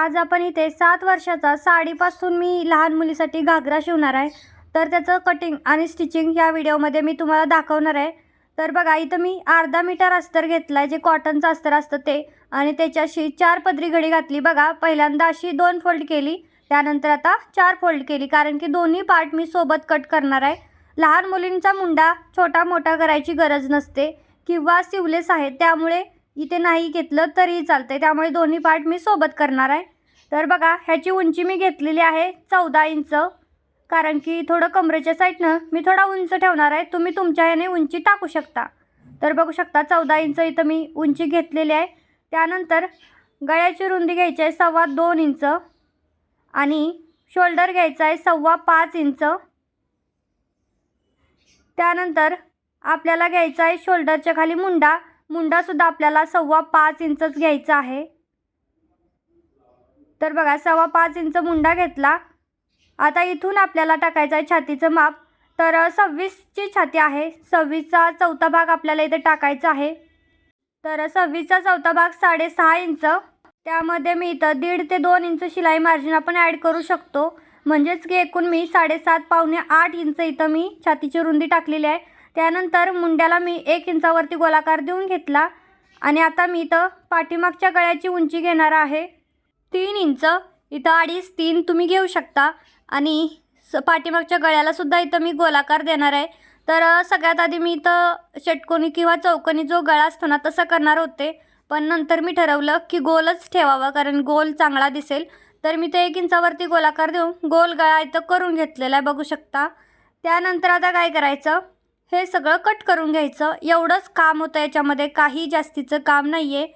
आज आपण इथे सात वर्षाचा साडीपासून मी लहान मुलीसाठी घागरा शिवणार आहे. तर त्याचं कटिंग आणि स्टिचिंग या व्हिडिओमध्ये मी तुम्हाला दाखवणार आहे. तर बघा इथं मी अर्धा मीटर अस्तर घेतलं आहे जे कॉटनचं अस्तर असतं ते. आणि त्याच्याशी चार पदरी घडी घातली. बघा पहिल्यांदा अशी दोन फोल्ड केली त्यानंतर आता चार फोल्ड केली. कारण की दोन्ही पार्ट मी सोबत कट करणार आहे. लहान मुलींचा मुंडा छोटा मोठा करायची गरज नसते. किंवा सिवलेस आहे त्यामुळे इथे नाही घेतलं तरीही आहे त्यामुळे दोन्ही पार्ट मी सोबत करणार आहे. तर बघा ह्याची उंची मी घेतलेली आहे चौदा इंच. कारण की थोडं कमरेच्या साईडनं मी थोडा उंच ठेवणार आहे. तुम्ही तुमच्या ह्याने उंची टाकू शकता. तर बघू शकता चौदा इंच इथं मी उंची घेतलेली आहे. त्यानंतर गळ्याची रुंदी घ्यायची आहे सव्वा दोन इंच आणि शोल्डर घ्यायचा आहे सव्वा पाच इंच. त्यानंतर आपल्याला घ्यायचा आहे शोल्डरच्या खाली मुंडा. मुंडासुद्धा आपल्याला सव्वा पाच इंचच घ्यायचा आहे. तर बघा सव्वा पाच इंच मुंडा घेतला. आता इथून आपल्याला टाकायचं आहे छातीचं माप. तर सव्वीसची छाती आहे. सव्वीसचा चौथा भाग आपल्याला इथे टाकायचा आहे. तर सव्वीसचा चौथा भाग साडेसहा इंच. त्यामध्ये मी इथं दीड ते दोन इंच शिलाई मार्जिन आपण ॲड करू शकतो. म्हणजेच की एकूण मी साडेसात पावणे आठ इंच इथं मी छातीची रुंदी टाकलेली आहे. त्यानंतर मुंड्याला मी एक इंचावरती गोलाकार देऊन घेतला आणि आता मी इथं पाठीमागच्या गळ्याची उंची घेणार आहे. तीन इंच इथं अडीच तीन तुम्ही घेऊ शकता. आणि स पाठीमागच्या गळ्यालासुद्धा इथं मी गोलाकार देणार आहे. तर सगळ्यात आधी मी इथं षटकोनी किंवा चौकोनी जो गळा असतो ना तसा करणार होते. पण नंतर मी ठरवलं की गोलच ठेवावा कारण गोल चांगला दिसेल. तर मी ते एक इंचावरती गोलाकार देऊन गोल गळा इथं करून घेतलेला आहे बघू शकता. त्यानंतर आता काय करायचं? हे सगळं कट करून घ्यायचं. एवढंच काम होतं याच्यामध्ये. काही जास्तीचं काम नाही आहे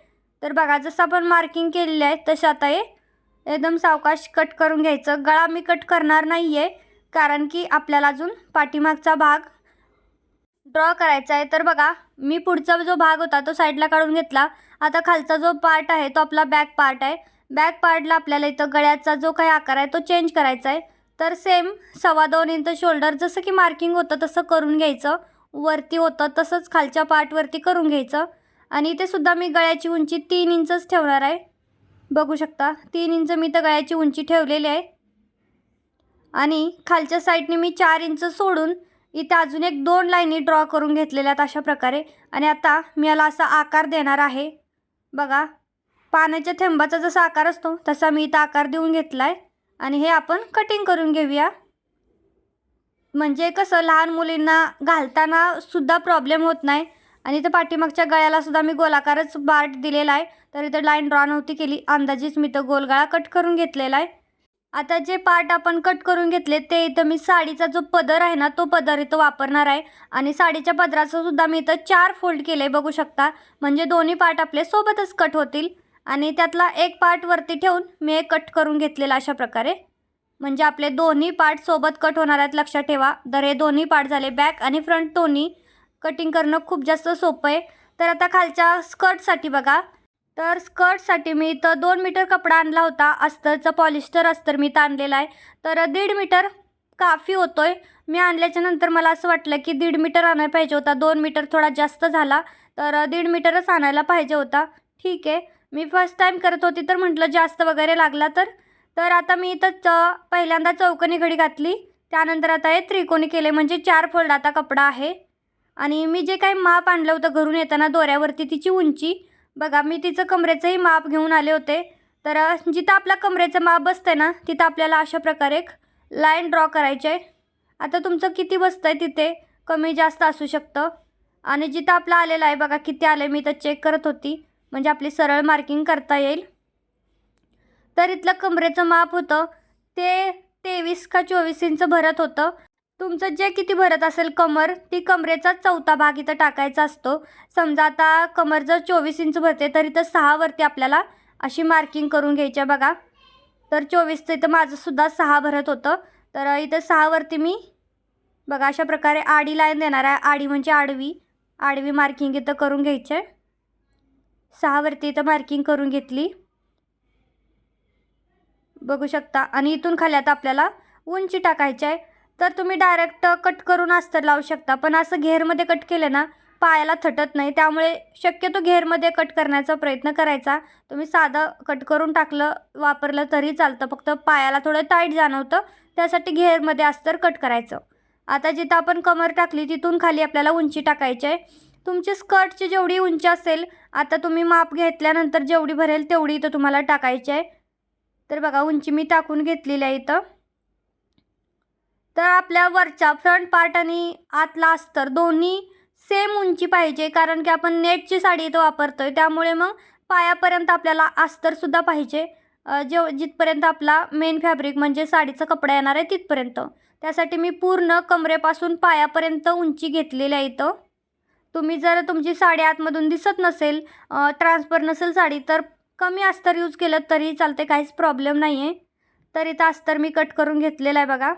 तर बघा जसं आपण मार्किंग केलेलं आहे तसं आता हे एकदम सावकाश कट करून घ्यायचं. गळा मी कट करणार नाही आहे कारण की आपल्याला अजून पाठीमागचा भाग ड्रॉ करायचा आहे. तर बघा मी पुढचा जो भाग होता तो साईडला काढून घेतला. आता खालचा जो पार्ट आहे तो आपला बॅक पार्ट आहे. बॅक पार्टला आपल्याला इथं गळ्याचा जो काही आकार आहे तो चेंज करायचा आहे. तर सेम सव्वा दोन इंच शोल्डर जसं की मार्किंग होतं तसं करून घ्यायचं. वरती होतं तसंच खालच्या पार्टवरती करून घ्यायचं. आणि इथे सुद्धा मी गळ्याची उंची तीन इंचच ठेवणार आहे. बघू शकता तीन इंच मी तर गळ्याची उंची ठेवलेली आहे. आणि खालच्या साईडने मी चार इंच सोडून इथे अजून एक दोन लाईनी ड्रॉ करून घेतलेल्या आहेत अशा प्रकारे. आणि आता मी याला असा आकार देणार आहे. बघा पाण्याच्या थेंबाचा जसा आकार असतो तसा मी इथं आकार देऊन घेतला आहे आणि हे आपण कटिंग करून घेऊया. म्हणजे कसं लहान मुलींना घालताना सुद्धा प्रॉब्लेम होत नाही. आणि इथं पाठीमागच्या गळ्याला सुद्धा मी गोलाकारच बार्ट दिलेला आहे. तर इथं लाईन ड्रॉ नव्हती केली. अंदाजेच मी तर गोलगळा कट करून घेतलेला आहे. आता जे पार्ट आपण कट करून घेतले ते इथं मी साडीचा जो पदर आहे ना तो पदर इथं वापरणार आहे. आणि साडीच्या पदराचं सुद्धा मी इथं चार फोल्ड केलं आहे बघू शकता. म्हणजे दोन्ही पार्ट आपले सोबतच कट होतील. आणि त्यातला एक पार्ट वरती ठेवून मी एक कट करून घेतलेला अशा प्रकारे. म्हणजे आपले दोन्ही पार्ट सोबत कट होणार आहेत लक्षात ठेवा. तर हे दोन्ही पार्ट झाले बॅक आणि फ्रंट दोन्ही कटिंग करणं खूप जास्त सोपं आहे. तर आता खालच्या स्कर्टसाठी बघा. तर स्कर्टसाठी मी इथं दोन मीटर कपडा आणला होता. अस्तरचं पॉलिस्टर अस्तर मी इथं आणलेला आहे. तर दीड मीटर काफी होतो आहे मी आणल्याच्या नंतर मला असं वाटलं की दीड मीटर आणायला पाहिजे होता. दोन मीटर थोडा जास्त झाला. तर दीड मीटरच आणायला पाहिजे होता. ठीक आहे. मी फर्स्ट टाईम करत होती तर म्हटलं जास्त वगैरे लागला तर. तर आता मी इथं च पहिल्यांदा चौकोनी घडी घातली. त्यानंतर आता हे त्रिकोणी केले म्हणजे चार फोल्ड आता कपडा आहे. आणि मी जे काही माप आणलं होतं घरून येताना दोऱ्यावरती तिची उंची. बघा मी तिचं कमरेचंही माप घेऊन आले होते. तर जिथं आपल्या कमरेचं माप बसतं ना तिथं आपल्याला अशा प्रकारे एक लाईन ड्रॉ करायची आहे. आता तुमचं किती बसतं आहे तिथे कमी जास्त असू शकतं. आणि जिथं आपलं आलेलं आहे बघा किती आलं मी तर चेक करत होती. म्हणजे आपली सरळ मार्किंग करता येईल. तर इथलं कमरेचं माप होतं ते तेवीस का चोवीस इंच भरत होतं. तुमचं जे किती भरत असेल कमर ती कमरेचा चौथा भाग इथं टाकायचा असतो. समजा आता कमर जर चोवीस इंच भरते तर इथं सहावरती आपल्याला अशी मार्किंग करून घ्यायची आहे बघा. तर चोवीसचं इथं माझंसुद्धा सहा भरत होतं. तर इथं सहावरती मी बघा अशा प्रकारे आडी लाईन देणार आहे. आडी म्हणजे आडवी आडवी मार्किंग इथं करून घ्यायची आहे. सहावरती इथं मार्किंग करून घेतली. बघू शकता. आणि इथून खाली आता आपल्याला उंची टाकायची आहे. तर तुम्ही डायरेक्ट कट करून अस्तर लावू शकता. पण असं घेरमध्ये कट केलं ना पायाला थटत नाही. त्यामुळे शक्यतो घेरमध्ये कट करण्याचा प्रयत्न करायचा. तुम्ही साधं कट करून टाकलं वापरलं तरी चालतं. फक्त पायाला थोडं टाईट जाणवतं. त्यासाठी घेरमध्ये अस्तर कट करायचं. आता जिथं आपण कमर टाकली तिथून खाली आपल्याला उंची टाकायची आहे. तुमची स्कर्टची जेवढी उंची असेल आता तुम्ही माप घेतल्यानंतर जेवढी भरेल तेवढी इथं तुम्हाला टाकायची आहे. तर बघा उंची मी टाकून घेतलेली आहे इथं. तर आपल्या वरच्या फ्रंट पार्ट आणि आतला अस्तर दोन्ही सेम उंची पाहिजे कारण की आपण नेटची साडी इथं वापरतोय. त्यामुळे मग पायापर्यंत आपल्याला अस्तरसुद्धा पाहिजे. जेव जिथपर्यंत आपला मेन फॅब्रिक म्हणजे साडीचा कपडा येणार आहे तिथपर्यंत. त्यासाठी मी पूर्ण कमरेपासून पायापर्यंत उंची घेतलेली आहे इथं. तुम्ही जर तुमची साडी आतमधून दिसत नसेल ट्रान्सफर नसेल साडी तर कमी अस्तर यूज केलं तरी चालते काहीच प्रॉब्लेम नाही आहे तर इथं अस्तर मी कट करून घेतलेलं आहे बघा.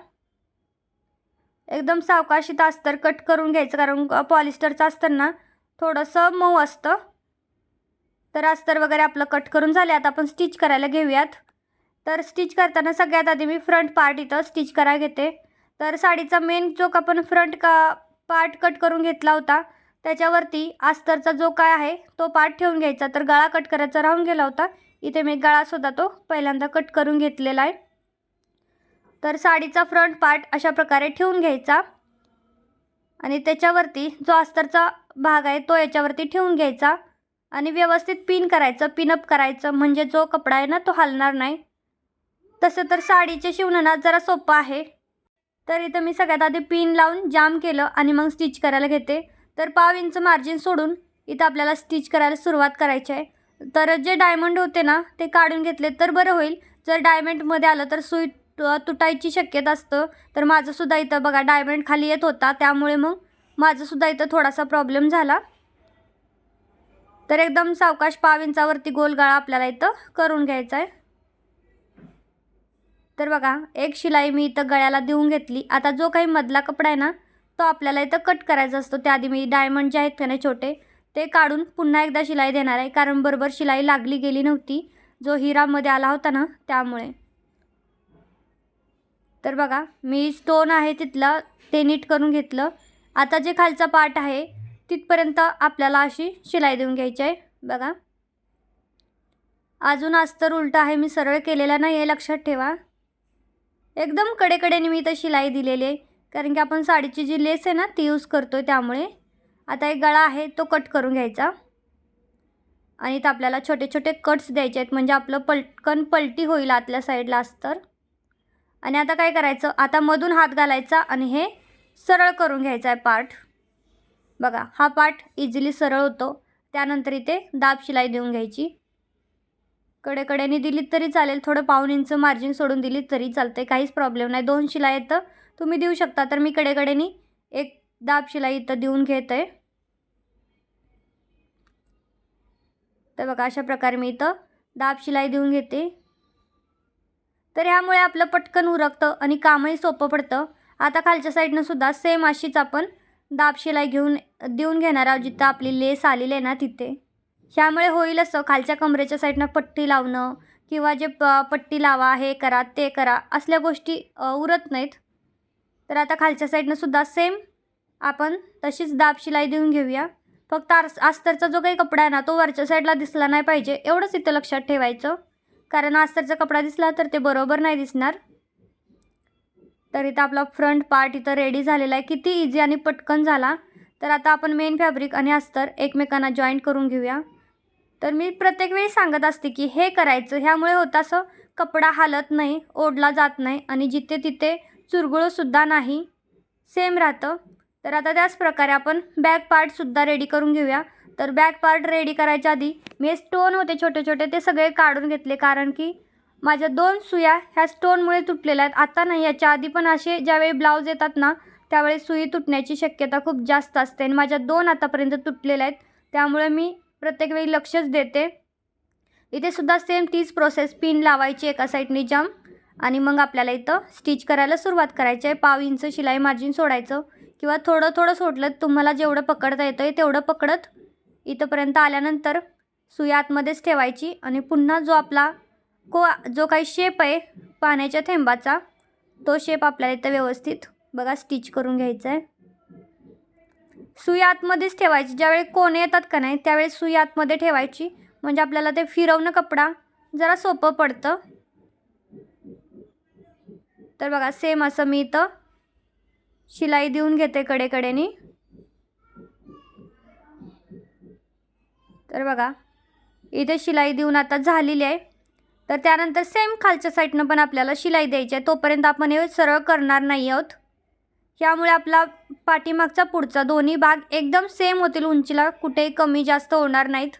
एकदम सावकाश इथं अस्तर कट करून घ्यायचं कारण पॉलिस्टरचं अस्तर ना थोडंसं मऊ असतं. तर अस्तर वगैरे आपलं कट करून झाले आता आपण स्टिच करायला घेऊयात. तर स्टिच करताना सगळ्यात आधी मी फ्रंट पार्ट इथं स्टिच करायला घेते. तर साडीचा मेन जो आपण फ्रंट का पार्ट कट करून घेतला होता. त्याच्यावरती आस्तरचा जो काय आहे तो पार्ट ठेवून घ्यायचा. तर गळा कट करायचा. राहून गेला होता. इथे मी गळासुद्धा तो पहिल्यांदा कट करून घेतलेला आहे. तर साडीचा फ्रंट पार्ट अशा प्रकारे ठेवून घ्यायचा. आणि त्याच्यावरती जो अस्तरचा भाग आहे तो याच्यावरती ठेवून घ्यायचा. आणि व्यवस्थित पिन करायचं. पिनअप करायचं. म्हणजे जो कपडा आहे ना तो हलणार नाही. तसं तर साडीचे शिवणं जरा सोपं आहे. तर इथं मी सगळ्यात आधी पिन लावून जाम केलं आणि मग स्टिच करायला घेते. तर पाव इंच मार्जिन सोडून इथं आपल्याला स्टिच करायला सुरुवात करायची आहे. तर जे डायमंड होते ना ते काढून घेतले तर बरं होईल. जर डायमंडमध्ये आलं तर सुई तुटायची शक्यता असतं. तर माझंसुद्धा इथं बघा डायमंड खाली येत होता. त्यामुळे मग माझंसुद्धा इथं थोडासा प्रॉब्लेम झाला. तर एकदम सावकाश पाव इंचावरती गोलगाळा आपल्याला इथं करून घ्यायचा आहे. तर बघा एक शिलाई मी इथं गळ्याला देऊन घेतली. आता जो काही मधला कपडा आहे ना तो आपल्याला इथं कट करायचा असतो. त्याआधी मी डायमंड जे आहेत त्याने छोटे ते काढून पुन्हा एकदा शिलाई देणार आहे. कारण बरोबर शिलाई लागली गेली नव्हती. जो हिरामध्ये आला होता ना त्यामुळे. तर बघा मी स्टोन आहे तिथलं ते नीट करून घेतलं. आता जे खालचा पार्ट आहे तिथपर्यंत आपल्याला अशी शिलाई देऊन घ्यायची आहे. बघा. अजून अस्तर उलटं आहे मी सरळ केलेला नाही आहे लक्षात ठेवा. एकदम कडेकडेने मी इथं शिलाई दिलेली आहे. कारण की आपण साडीची जी लेस आहे ना ती यूज करतो आहे त्यामुळे. आता एक गळा आहे तो कट करून घ्यायचा. आणि इथं आपल्याला छोटे छोटे कट्स द्यायचे आहेत म्हणजे आपलं पलटकन पलटी होईल आतल्या साईडला तर. आणि आता काय करायचं आता मधून हात घालायचा आणि हे सरळ करून घ्यायचा आहे पार्ट बघा हा पार्ट इझिली सरळ होतो. त्यानंतर इथे दाब शिलाई देऊन घ्यायची. कडेकड्याने दिलीत तरी चालेल थोडं पाऊन इंच मार्जिन सोडून दिलीत तरी चालते काहीच प्रॉब्लेम नाही. दोन शिलाई येतं तुम्ही देऊ शकता तर मी कडेकडेनी एक दाब शिलाई इथं देऊन घेत. आहे तर बघा अशा प्रकारे मी इथं दाब शिलाई देऊन घेते. तर ह्यामुळे आपलं पटकन उरकतं आणि कामही सोपं पडतं. आता खालच्या साईडनं सुद्धा सेम अशीच आपण दाब शिलाई घेऊन देऊन घेणार आहोत जिथं आपली लेस आलेली आहे ना तिथे. ह्यामुळे होईल असं खालच्या कमरेच्या साईडनं पट्टी लावणं किंवा जे प पट्टी लावा हे करा ते करा असल्या गोष्टी उरत नाहीत. तर आता खालच्या साईडनं सुद्धा सेम आपण तशीच दाब शिलाई देऊन घेऊया. फक्त आर्स अस्तरचा जो काही कपडा आहे ना तो वरच्या साईडला दिसला नाही पाहिजे. एवढंच इथं लक्षात ठेवायचं. कारण अस्तरचा कपडा दिसला तर ते बरोबर नाही दिसणार. तर इथं आपला फ्रंट पार्ट इथं रेडी झालेला आहे. किती इझी आणि पटकन झाला. तर आता आपण मेन फॅब्रिक आणि अस्तर एकमेकांना जॉईंट करून घेऊया. तर मी प्रत्येक वेळी सांगत असते की हे करायचं. ह्यामुळे होतं असं कपडा हालत नाही ओढला जात नाही. आणि जिथे तिथे चुरगुळंसुद्धा नाही. सेम राहतं. तर आता त्याच प्रकारे आपण बॅक पार्टसुद्धा रेडी करून घेऊया. तर बॅक पार्ट रेडी करायच्या आधी मी स्टोन होते छोटे छोटे ते सगळे काढून घेतले. कारण की माझ्या दोन सुया ह्या स्टोनमुळे तुटलेल्या आहेत. आता नाही याच्या आधी पण असे ज्यावेळी ब्लाऊज येतात ना त्यावेळी सुई तुटण्याची शक्यता खूप जास्त असते. आणि माझ्या दोन आतापर्यंत तुटलेल्या आहेत. त्यामुळे मी प्रत्येक वेळी लक्षच देते. इथे सुद्धा सेम तीच प्रोसेस पिन लावायची एका साईडने जम आणि मग आपल्याला इथं स्टिच करायला सुरुवात करायची आहे. पाव इंच शिलाई मार्जिन सोडायचं. किंवा थोडं थोडं सोडलं तुम्हाला जेवढं पकडता येतं आहे तेवढं पकडत इथंपर्यंत आल्यानंतर सुई आतमध्येच ठेवायची. आणि पुन्हा जो आपला को जो काही शेप आहे पाण्याच्या थेंबाचा तो शेप आपल्याला इथं व्यवस्थित बघा स्टिच करून घ्यायचा आहे. सुई आतमध्येच ठेवायची. ज्यावेळी कोणे येतात का नाही त्यावेळेस सुई आतमध्ये ठेवायची. म्हणजे आपल्याला ते फिरवणं कपडा जरा सोपं पडतं. तर बघा सेम असं मी इथं शिलाई देऊन घेते कडेकडेनी. तर बघा इथे शिलाई देऊन आता झालेली आहे. तर त्यानंतर सेम खालच्या साईडनं पण आपल्याला शिलाई द्यायची आहे. तोपर्यंत आपण हे सरळ करणार नाही आहोत. यामुळे आपला पाठीमागचा पुढचा दोन्ही भाग एकदम सेम होतील. उंचीला कुठेही कमी जास्त होणार नाहीत.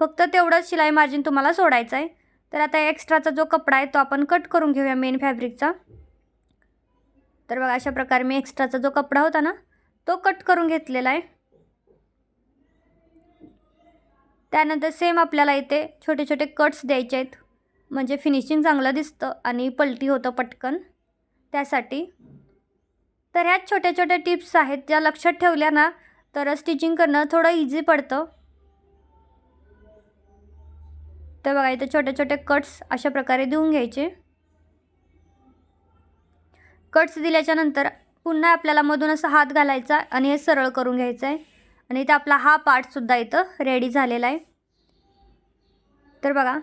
फक्त तेवढंच शिलाई मार्जिन तुम्हाला सोडायचं आहे. तर आता एक्स्ट्राचा जो कपडा आहे तो आपण कट करून घेऊया मेन फॅब्रिकचा तर बघा अशा प्रकारे मी एक्स्ट्राचा जो कपडा होता ना तो कट करून घेतलेला आहे. त्यानंतर सेम आपल्याला इथे छोटे छोटे कट्स द्यायचे आहेत. म्हणजे फिनिशिंग चांगलं दिसतं आणि पलटी होतं पटकन. त्यासाठी. तर ह्याच छोट्या छोट्या टिप्स आहेत ज्या लक्षात ठेवल्या ना तर स्टिचिंग करणं थोडं इझी पडतं. तर बघा इथे छोटे छोटे कट्स अशा प्रकारे देऊन घ्यायचे. कट्स दिल्याच्यानंतर पुन्हा आपल्याला मधून असा हात घालायचा आणि हे सरळ करून घ्यायचं आहे आणि इथे आपला हा पार्टसुद्धा इथं रेडी झालेला आहे. तर बघा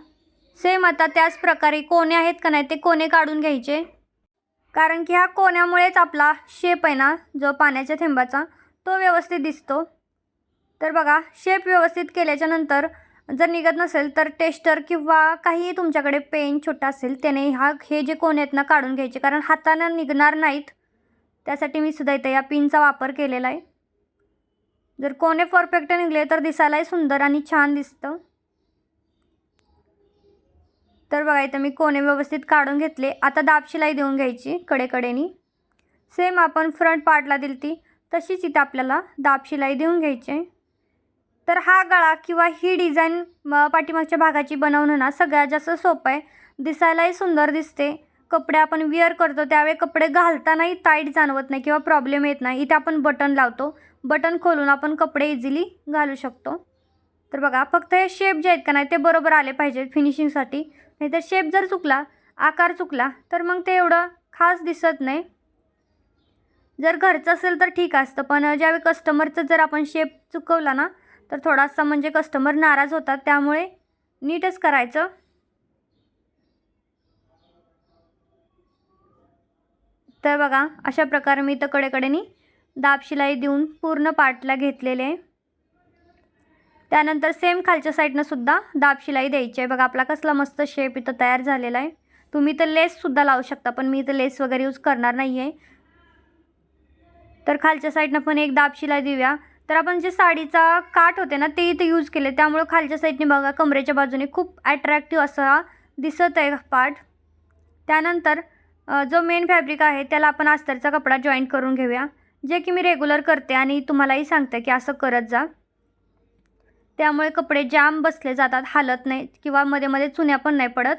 सेम आता त्याच प्रकारे कोणे आहेत का नाही ते कोणे काढून घ्यायचे. कारण की ह्या कोण्यामुळेच आपला शेप आहे ना जो पाण्याच्या थेंबाचा तो व्यवस्थित दिसतो. तर बघा शेप व्यवस्थित केल्याच्यानंतर जर निघत नसेल तर टेस्टर किंवा काही तुमच्याकडे पेन छोटा असेल त्याने हा हे जे कोण आहेत ना काढून घ्यायचे. कारण हातानं निघणार नाहीत. त्यासाठी मी सुद्धा इथे या पिनचा वापर केलेला आहे. जर कोणे परफेक्ट निघले तर दिसायलाही सुंदर आणि छान दिसतं. तर बघा इथं मी कोणे व्यवस्थित काढून घेतले. आता दाब शिलाई देऊन घ्यायची कडेकडेनी. सेम आपण फ्रंट पार्टला दिली ती तशीच इथं आपल्याला दाब शिलाई देऊन घ्यायची. आहे तर हा गळा किंवा ही डिझाईन म पाठीमागच्या भागाची बनवणं ना सगळ्यात जास्त सोपं आहे. दिसायलाही सुंदर दिसते. कपडे आपण विअर करतो त्यावेळी कपडे घालतानाही टाईट जाणवत नाही किंवा प्रॉब्लेम येत नाही. इथे आपण बटन लावतो. बटन खोलून आपण कपडे इझिली घालू शकतो. तर बघा फक्त हे शेप जे आहेत का नाही ते बरोबर आले पाहिजेत फिनिशिंगसाठी. नाहीतर शेप जर चुकला आकार चुकला तर मग ते एवढं खास दिसत नाही. जर घरचं असेल तर ठीक असतं पण ज्यावेळी कस्टमरचं जर आपण शेप चुकवला ना तर थोडासा म्हणजे कस्टमर नाराज होतात त्यामुळे नीटच करायचं. तर बघा अशा प्रकारे मी इथं कडेकडेनी दाब शिलाई देऊन पूर्ण पार्टला घेतलेले आहे. त्यानंतर सेम खालच्या साईडनं सुद्धा दाब शिलाई द्यायची आहे. बघा आपला कसला मस्त शेप इथं तयार झालेला आहे. तुम्ही तर लेससुद्धा लावू शकता पण मी इथं लेस वगैरे यूज करणार नाही आहे तर खालच्या साईडनं पण एक दाब शिलाई देऊया. तर आपण जे साडीचा काठ होते ना ते इथे यूज केले. त्यामुळं खालच्या साईडने बघा कमरेच्या बाजूने खूप ॲट्रॅक्टिव्ह असा दिसत आहे पार्ट त्यानंतर जो मेन फॅब्रिक आहे त्याला आपण अस्तरचा कपडा जॉईंट करून घेऊया. जे की मी रेग्युलर करते आणि तुम्हालाही सांगते की असं करत जा. त्यामुळे कपडे जाम बसले जातात हालत नाही किंवा मध्ये मध्ये चुन्या पण नाही पडत.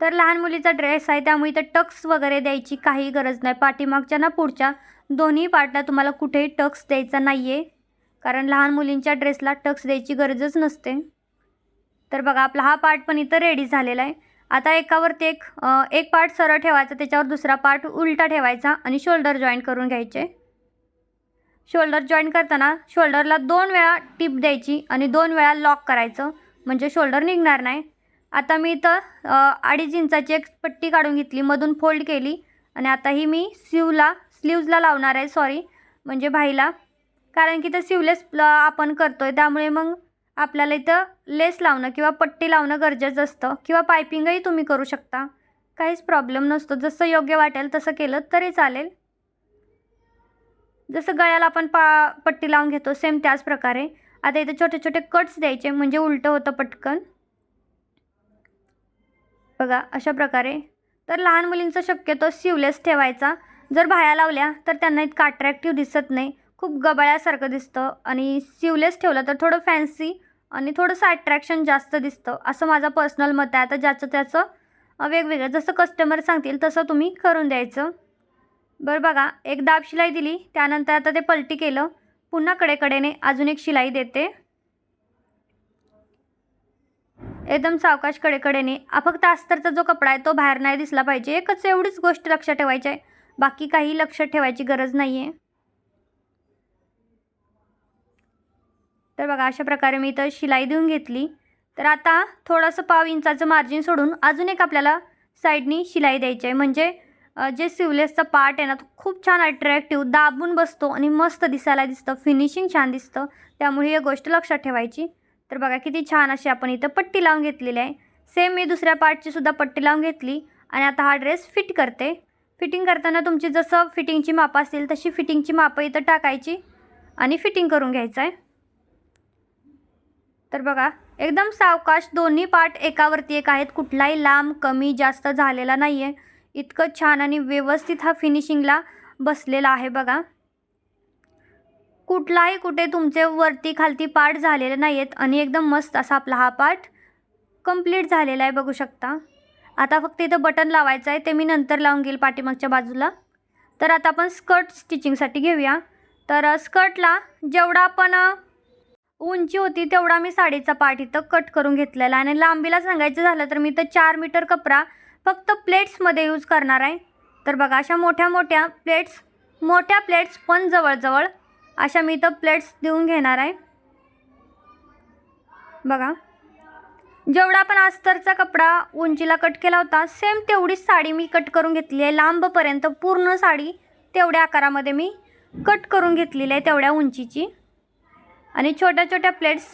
तर लहान मुलीचा ड्रेस आहे त्यामुळे इथं टक्स वगैरे द्यायची काही गरज नाही. पाठीमागच्या ना पुढच्या दोन्ही पार्टला तुम्हाला कुठेही टक्स द्यायचा नाही आहे कारण लहान मुलींच्या ड्रेसला टक्स द्यायची गरजच नसते. तर बघा आपला हा पार्ट पण इथं रेडी झालेला आहे. आता एकावरती एक एक पार्ट सरळ ठेवायचा त्याच्यावर दुसरा पार्ट उलटा ठेवायचा आणि शोल्डर जॉईन करून घ्यायचे. शोल्डर जॉईन करताना शोल्डरला दोन वेळा टिप द्यायची आणि दोन वेळा लॉक करायचं. म्हणजे शोल्डर निघणार नाही. आता मी इथं अडीच इंचाची एक पट्टी काढून घेतली मधून फोल्ड केली आणि आता ही मी स्लीवला स्लीव्जला लावणार आहे सॉरी म्हणजे भाईला. कारण की ते स्लीवलेस आपण करतो आहे त्यामुळे मग आपल्याला इथं लेस लावणं किंवा पट्टी लावणं गरजेचं असतं किंवा पायपिंगही तुम्ही करू शकता. काहीच प्रॉब्लेम नसतो जसं योग्य वाटेल तसं केलं तरी चालेल. जसं गळ्याला आपण पा पट्टी लावून घेतो सेम त्याच प्रकारे. आता इथे छोटे छोटे कट्स द्यायचे म्हणजे उलटं होतं पटकन. बघा अशा प्रकारे. तर लहान मुलींचा शक्यतो सिवलेस ठेवायचा. जर बाह्या लावल्या तर त्यांना इतकं अट्रॅक्टिव्ह दिसत नाही. खूप गबाळ्यासारखं दिसतं आणि सिवलेस ठेवलं तर थोडं फॅन्सी आणि थोडंसं अट्रॅक्शन जास्त दिसतं. असं माझं पर्सनल मत आहे. आता ज्याचं त्याचं वेगवेगळं. जसं कस्टमर सांगतील तसं तुम्ही करून द्यायचं. बरं बघा एक दाब शिलाई दिली. त्यानंतर आता ते पलटी केलं. पुन्हा कडेकडेने अजून एक शिलाई देते. एकदम सावकाश कडेकडेने. फक्त अस्तरचा जो कपडा आहे तो बाहेर नाही दिसला पाहिजे. एकच एवढीच गोष्ट लक्षात ठेवायची आहे. बाकी काही लक्षात ठेवायची गरज नाही आहे तर बघा अशा प्रकारे मी इथं शिलाई देऊन घेतली. तर आता थोडंसं पाव इंचाचं मार्जिन सोडून अजून एक आपल्याला साईडनी शिलाई द्यायची आहे. म्हणजे जे सिवलेसचा पार्ट आहे ना तो खूप छान अट्रॅक्टिव्ह दाबून बसतो आणि मस्त दिसायला दिसतं. फिनिशिंग छान दिसतं. त्यामुळे ही गोष्ट लक्षात ठेवायची. तर बघा किती छान अशी आपण इथं पट्टी लावून घेतलेली आहे. सेम मी दुसऱ्या पार्टची सुद्धा पट्टी लावून घेतली आणि आता हा ड्रेस फिट करते. फिटिंग करताना तुमची जसं फिटिंगची मापं असतील तशी फिटिंगची मापं इथं टाकायची आणि फिटिंग करून घ्यायचं आहे. तर बघा एकदम सावकाश दोन्ही पार्ट एकावरती एक आहेत. कुठलाही लांब कमी जास्त झालेला नाही आहे इतकं छान आणि व्यवस्थित हा फिनिशिंगला बसलेला आहे बघा. कुठलाही कुठे तुमचे वरती खालती पार्ट झालेले नाही आहेत आणि एकदम मस्त असा आपला हा पार्ट कंप्लीट झालेला आहे बघू शकता. आता फक्त इथं बटन लावायचं आहे ते मी नंतर लावून घेईल पाठीमागच्या बाजूला. तर आता आपण स्कर्ट स्टिचिंगसाठी घेऊया. तर स्कर्टला जेवढा आपण उंची होती तेवढा मी साडीचा पार्ट इथं कट करून घेतलेला आहे. आणि लांबीला सांगायचं झालं तर मी इथं चार मीटर कपडा फक्त प्लेट्समध्ये यूज करणार आहे. तर बघा अशा मोठ्या मोठ्या प्लेट्स मोठ्या प्लेट्स पण जवळजवळ अशा मी इथं प्लेट्स देऊन घेणार आहे. बघा. जेवढा आपण अस्तरचा कपडा उंचीला कट केला होता सेम तेवढीच साडी मी कट करून घेतली आहे. लांबपर्यंत पूर्ण साडी तेवढ्या आकारामध्ये मी कट करून घेतलेली आहे तेवढ्या उंचीची. आणि छोट्या छोट्या प्लेट्स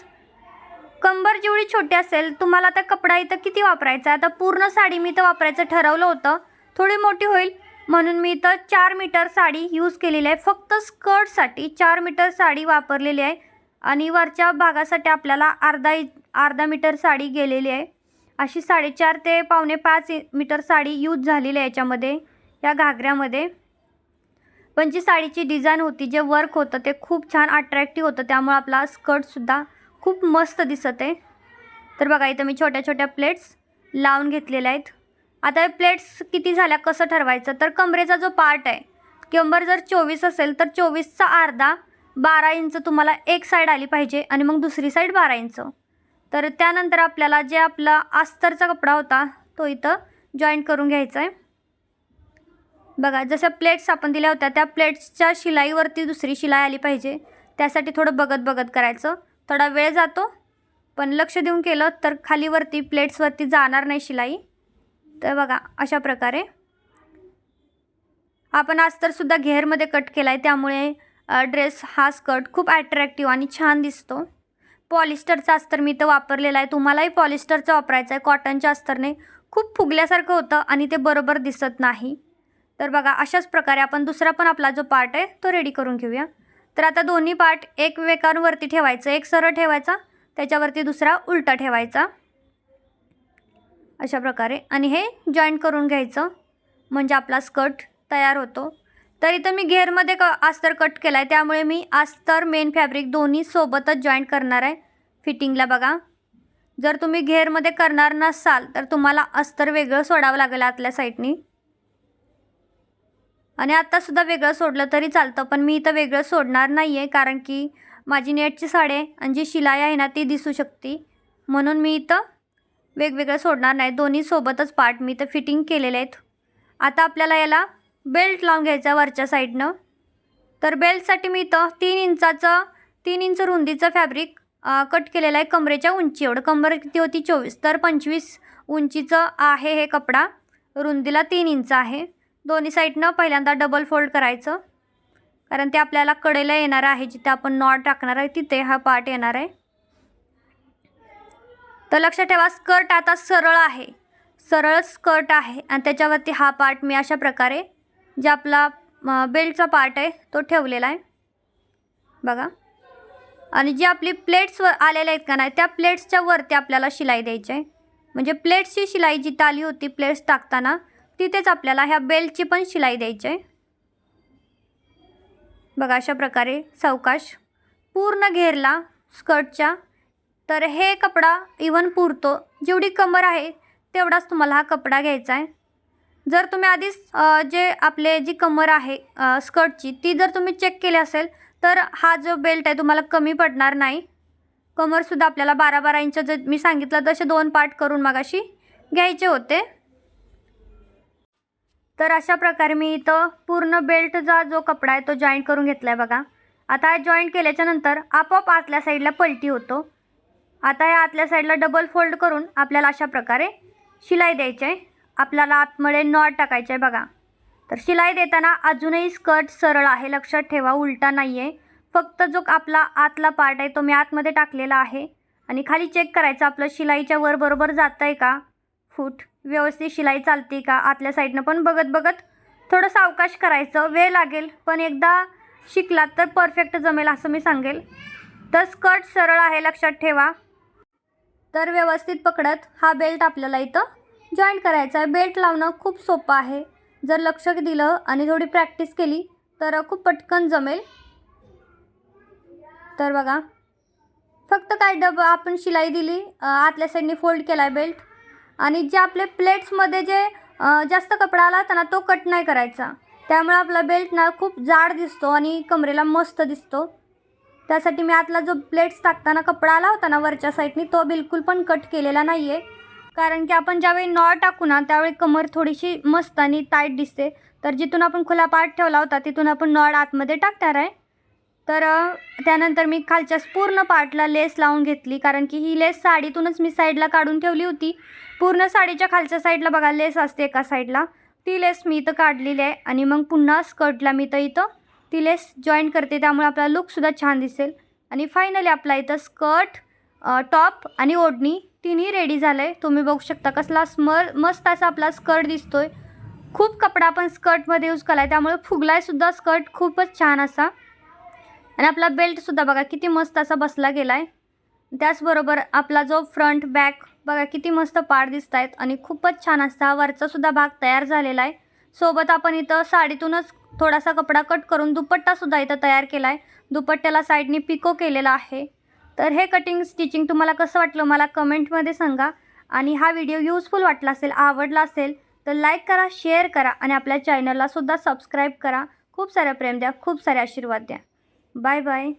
कंबर जेवढी छोटी असेल तुम्हाला आता कपडा इथं किती वापरायचा आहे? आता पूर्ण साडी मी इथं वापरायचं ठरवलं होतं. थोडी मोठी होईल म्हणून मी तर चार मीटर साडी यूज केलेली आहे. फक्त स्कर्टसाठी चार मीटर साडी वापरलेली आहे. आणि वरच्या भागासाठी आपल्याला अर्धा इ अर्धा मीटर साडी गेलेली आहे. अशी साडेचार ते पावणे पाच मीटर साडी यूज झालेली आहे याच्यामध्ये या घागऱ्यामध्ये. पण जी साडीची डिझाईन होती जे वर्क होतं ते खूप छान अट्रॅक्टिव्ह होतं. त्यामुळे आपला स्कर्टसुद्धा खूप मस्त दिसत आहे. तर बघा इथं मी छोट्या छोट्या प्लेट्स लावून घेतलेल्या आहेत. आता हे प्लेट्स किती झाल्या कसं ठरवायचं? तर कमरेचा जो पार्ट आहे कंबर जर चोवीस असेल तर चोवीसचा अर्धा बारा इंच तुम्हाला एक साईड आली पाहिजे आणि मग दुसरी साईड बारा इंच. तर त्यानंतर आपल्याला जे आपला अस्तरचा कपडा होता तो इथं जॉईंट करून घ्यायचा आहे बघा जशा प्लेट्स आपण दिल्या होत्या त्या प्लेट्सच्या शिलाईवरती दुसरी शिलाई आली पाहिजे. त्यासाठी थोडं बघत बघत करायचं. थोडा वेळ जातो पण लक्ष देऊन केलं तर खालीवरती प्लेट्सवरती जाणार नाही शिलाई. तर बघा अशा प्रकारे आपण अस्तरसुद्धा घेरमध्ये कट केला आहे त्यामुळे ड्रेस हा स्कर्ट खूप ॲट्रॅक्टिव्ह आणि छान दिसतो. पॉलिस्टरचा अस्तर मी तर वापरलेला आहे. तुम्हालाही पॉलिस्टरचा वापरायचा आहे. कॉटनच्या अस्तरने खूप फुगल्यासारखं होतं आणि ते बरोबर दिसत नाही. तर बघा अशाच प्रकारे आपण दुसरा पण आपला जो पार्ट आहे तो रेडी करून घेऊया. तर आता दोन्ही पार्ट एकमेकांवरती ठेवायचं. एक सरळ ठेवायचा. त्याच्यावरती दुसरा उलटा ठेवायचा. अशा प्रकारे. आणि हे जॉईंट करून घ्यायचं. म्हणजे आपला स्कर्ट तयार होतो. तर इथं मी घेरमध्ये क अस्तर कट केला आहे त्यामुळे मी अस्तर मेन फॅब्रिक दोन्ही सोबतच जॉईंट करणार आहे. फिटिंगला बघा. जर तुम्ही घेरमध्ये करणार नसाल तर तुम्हाला अस्तर वेगळं सोडावं लागेल आतल्या साईडनी आणि आत्तासुद्धा वेगळं सोडलं तरी चालतं पण मी इथं वेगळं सोडणार नाही आहे कारण की माझी नेटची साडी आहे आणि जी शिलाई आहे ना ती दिसू शकते. म्हणून मी इथं वेगवेगळं सोडणार नाही. दोन्ही सोबतच पार्ट मी तर फिटिंग केलेले आहेत. आता आपल्याला याला बेल्ट लावून घ्यायचा वरच्या साईडनं. तर बेल्टसाठी मी इथं तीन इंचाचं तीन इंच रुंदीचं फॅब्रिक कट केलेलं आहे कमरेच्या उंची. एवढं कमर किती होती? चोवीस. तर पंचवीस उंचीचं आहे हे कपडा. रुंदीला तीन इंच आहे. दोन्ही साईडनं पहिल्यांदा डबल फोल्ड करायचं. कारण ते आपल्याला कडेला येणार आहे. जिथे आपण नॉट टाकणार आहे तिथे हा पार्ट येणार आहे. तर लक्षात ठेवा स्कर्ट आता सरळ आहे. सरळ स्कर्ट आहे आणि त्याच्यावरती हा पार्ट मी अशा प्रकारे जे आपला बेल्टचा पार्ट आहे तो ठेवलेला आहे. बघा. आणि जी आपली प्लेट्स व आलेल्या आहेत का नाही त्या प्लेट्सच्या वरती आपल्याला शिलाई द्यायची आहे. म्हणजे प्लेट्सची शिलाई जिथं आली होती प्लेट्स टाकताना तिथेच आपल्याला ह्या बेल्टची पण शिलाई द्यायची आहे. बघा अशा प्रकारे सावकाश पूर्ण घेरला स्कर्टच्या. तर हे कपडा इवन पुरतो. जेवढी कमर आहे तेवढाच तुम्हाला हा कपडा घ्यायचा आहे. जर तुम्ही आधीच जे आपले जी कमर आहे स्कर्टची ती जर तुम्ही चेक केली असेल तर हा जो बेल्ट आहे तुम्हाला कमी पडणार नाही. कमरसुद्धा आपल्याला बारा बारा इंच जर मी सांगितलं तसे दोन पार्ट करून मगाशी घ्यायचे होते. तर अशा प्रकारे मी इथं पूर्ण बेल्टचा जो कपडा आहे तो जॉईंट करून घेतला आहे बघा. आता जॉईंट केल्याच्यानंतर आपोआप आतल्या साईडला पलटी होतो. आता या आतल्या साईडला डबल फोल्ड करून आपल्याला अशा प्रकारे शिलाई द्यायची आहे. आपल्याला आतमध्ये नॉट टाकायचं आहे बघा. तर शिलाई देताना अजूनही स्कर्ट सरळ आहे लक्षात ठेवा उलटा नाही आहे फक्त जो आपला आतला पार्ट आहे तो मी आतमध्ये टाकलेला आहे. आणि खाली चेक करायचं आपलं शिलाईच्या वर बरोबर जातं आहे का? फूट. व्यवस्थित शिलाई चालते का? आतल्या साईडनं पण बघत बघत थोडं सावकाश करायचं वेळ लागेल. पण एकदा शिकलात तर परफेक्ट जमेल असं मी सांगेल. तर स्कर्ट सरळ आहे लक्षात ठेवा. तर व्यवस्थित पकडत हा बेल्ट आपल्याला इथं जॉईंट करायचा आहे. बेल्ट लावणं खूप सोपं आहे. जर लक्ष दिलं आणि थोडी प्रॅक्टिस केली तर खूप पटकन जमेल. तर बघा फक्त काय डब आपण शिलाई दिली आतल्या साईडने फोल्ड केला आहे बेल्ट आणि जे आपले प्लेट्समध्ये जे जास्त कपडा आला त्यांना तो कट नाही करायचा. त्यामुळे आपला बेल्ट ना खूप जाड दिसतो आणि कमरेला मस्त दिसतो. त्यासाठी मी आतला जो प्लेट्स टाकताना कपडा आला होता ना वरच्या साईडनी तो बिलकुल पण कट केलेला नाही आहे कारण की आपण ज्यावेळी नॉ टाकू ना त्यावेळी कमर थोडीशी मस्त आणि टाईट दिसते. तर जिथून आपण खुला पार्ट ठेवला होता तिथून आपण नॉड आतमध्ये टाकणार आहे. तर त्यानंतर मी खालच्या पूर्ण पार्टला लेस लावून घेतली. कारण की ही लेस साडीतूनच मी साईडला काढून ठेवली होती. पूर्ण साडीच्या खालच्या साईडला बघा लेस असते एका साईडला ती लेस मी इथं काढलेली आहे आणि मग पुन्हा स्कर्टला मी तर इथं ती लेस जॉईन करते त्यामुळे आपला लुकसुद्धा छान दिसेल. आणि फायनली आपला इथं स्कर्ट टॉप आणि ओढणी तिन्ही रेडी झालं आहे तुम्ही बघू शकता कसला स्मर मस्त असा आपला स्कर्ट दिसतो आहे खूप कपडा आपण स्कर्टमध्ये यूज केला आहे त्यामुळे फुगलायसुद्धा स्कर्ट खूपच छान असा. आणि आपला बेल्टसुद्धा बघा किती मस्त असा बसला गेला आहे त्याचबरोबर आपला जो फ्रंट बॅक बघा किती मस्त पार दिसत आहेत आणि खूपच छान असा वरचासुद्धा भाग तयार झालेला आहे. सोबत आपण इथं साडीतूनच थोडासा कपडा कट करून दुपट्टासुद्धा इथं तयार केला आहे दुपट्ट्याला साईडने पिको केलेला आहे. तर हे कटिंग स्टिचिंग तुम्हाला कसं वाटलं मला कमेंटमध्ये सांगा. आणि हा व्हिडिओ यूजफुल वाटला असेल आवडला असेल तर लाईक करा शेअर करा आणि आपल्या चॅनललासुद्धा सबस्क्राईब करा. खूप साऱ्या प्रेम द्या खूप सारे आशीर्वाद द्या. Bye bye